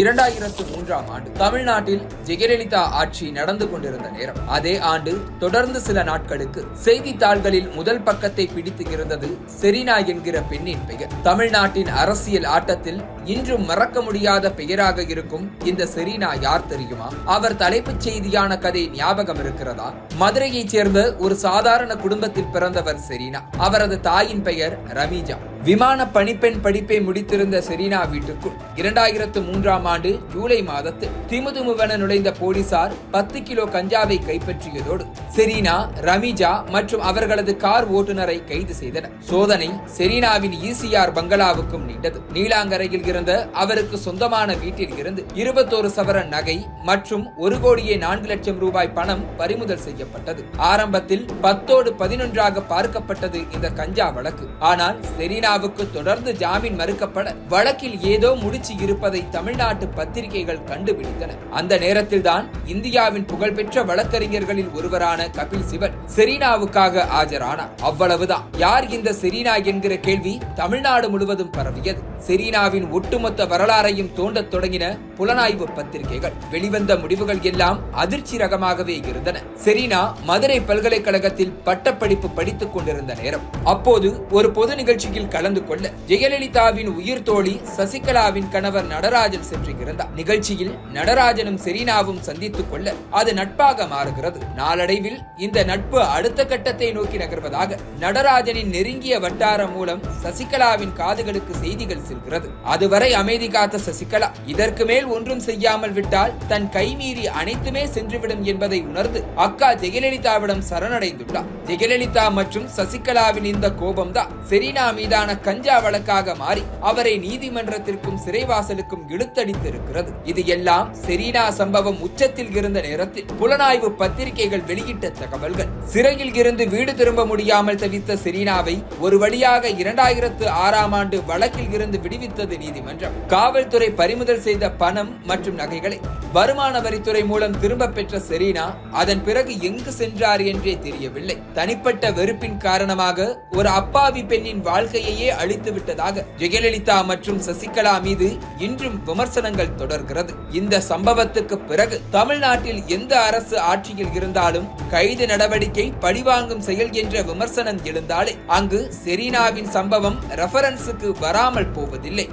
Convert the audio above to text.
இரண்டாயிரத்து மூன்றாம் ஆண்டு தமிழ்நாட்டில் ஜெயலலிதா ஆட்சி நடந்து கொண்டிருந்த நேரம். அதே ஆண்டு தொடர்ந்து சில நாட்களுக்கு செய்தித்தாள்களில் முதல் பக்கத்தை பிடித்து இருந்தது செரீனா என்கிற பெண்ணின் பெயர். தமிழ்நாட்டின் அரசியல் ஆட்டத்தில் இன்றும் மறக்க முடியாத பெயராக இருக்கும் இந்த செரீனா யார் தெரியுமா? அவர் தலைப்புச் செய்தியான கதை ஞாபகம் இருக்கிறதா? மதுரையைச் சேர்ந்த ஒரு சாதாரண குடும்பத்தில் பிறந்தவர் செரீனா. அவரது தாயின் பெயர் ரமீஜா. விமான பணிப்பெண் படிப்பை முடித்திருந்த செரீனா வீட்டுக்குள் இரண்டாயிரத்து மூன்றாம் ஆண்டு ஜூலை மாதத்தில் திமுதுமுவென நுழைந்த போலீசார் பத்து கிலோ கஞ்சாவை கைப்பற்றியதோடு செரீனா ரமீஜா மற்றும் அவர்களது கார் ஓட்டுநரை கைது செய்தனர். சோதனை செரீனாவின் ஈசிஆர் பங்களாவுக்கும் நீண்டது. நீலாங்கரையில் வைத்திருந்த அவருக்கு சொந்தமான வீட்டில் இருந்து இருபத்தோரு சவர நகை மற்றும் ஒரு கோடியே நான்கு லட்சம் ரூபாய் பணம் பறிமுதல் செய்யப்பட்டது. ஆரம்பத்தில் பத்தோடு பதினொன்றாக பார்க்கப்பட்டது இந்த கஞ்சா வழக்கு. ஆனால் செரீனாவுக்கு தொடர்ந்து ஜாமீன் மறுக்கப்பட வழக்கில் ஏதோ முடிச்சு இருப்பதை தமிழ்நாட்டு பத்திரிகைகள் கண்டுபிடித்தன. அந்த நேரத்தில் தான் இந்தியாவின் புகழ்பெற்ற வழக்கறிஞர்களில் ஒருவரான கபில் சிவன் செரீனாவுக்காக ஆஜரானார். அவ்வளவுதான். யார் இந்த செரீனா என்கிற கேள்வி தமிழ்நாடு முழுவதும் பரவியது. செரீனாவின் ஒட்டுமொத்த வரலாறையும் தோண்டத் தொடங்கின புலனாய்வு பத்திரிகைகள் வெளிவந்த முடிவுகள் எல்லாம் அதிர்ச்சி ரகமாகவே இருந்தன. செரீனா மதுரை பல்கலைக்கழகத்தில் பட்டப்படிப்பு படித்துக் கொண்டிருந்த நேரம். அப்போது ஒரு பொது நிகழ்ச்சியில் கலந்து கொள்ள ஜெயலலிதாவின் உயிர் தோழி சசிகலாவின் கணவர் நடராஜன் சென்று இருந்தார் நிகழ்ச்சியில் நடராஜனும் செரீனாவும் சந்தித்துக் கொள்ள அது நட்பாக மாறுகிறது. நாளடைவில் இந்த நட்பு அடுத்த கட்டத்தை நோக்கி நகர்வதாக நடராஜனின் நெருங்கிய வட்டாரம் மூலம் சசிகலாவின் காதுகளுக்கு செய்திகள் செல்கிறது. அதுவரை அமைதி காத்த சசிகலா இதற்கு மேல் ஒன்றும் செய்யாமல் விட்டால் தன் கைமீறி அனைத்துமே சென்றுவிடும் என்பதை உணர்ந்து அக்கா ஜெயலலிதாவிடம் சரணடைந்துள்ளார். ஜெயலலிதா மற்றும் சசிகலாவின் இந்த கோபம்தான் செரீனா மீதான கஞ்சா வழக்காக மாறி அவரை நீதிமன்றத்திற்கும் சிறைவாசலுக்கும் இழுத்தடித்திருக்கிறது. இது எல்லாம் செரீனா சம்பவம் உச்சத்தில் இருந்த நேரத்தில் புலனாய்வு பத்திரிகைகள் வெளியிட்ட தகவல்கள். சிறையில் இருந்து வீடு திரும்ப முடியாமல் தவித்த செரீனாவை ஒரு வழியாக இரண்டாயிரத்து ஆறாம் ஆண்டு வழக்கில் இருந்து விடுவித்தது நீதிமன்றம். காவல்துறை பறிமுதல் செய்த பண பணம் மற்றும் நகைகளை. வருமான வரித்துறை மூலம் திரும்ப பெற்ற செரீனா அதன் பிறகு எங்கு சென்றார் என்றே தெரியவில்லை. தனிப்பட்ட வெறுப்பின் காரணமாக ஒரு அப்பாவி பெண்ணின் வாழ்க்கையையே அழித்து விட்டதாக ஜெயலலிதா மற்றும் சசிகலா மீது இன்றும் விமர்சனங்கள் தொடர்கிறது. இந்த சம்பவத்துக்கு பிறகு தமிழ்நாட்டில் எந்த அரசு ஆட்சியில் இருந்தாலும் கைது நடவடிக்கை பழிவாங்கும் செயல் என்ற விமர்சனம் எழுந்தாலே அங்கு செரீனாவின் சம்பவம் ரெஃபரன்ஸுக்கு வராமல் போவதில்லை.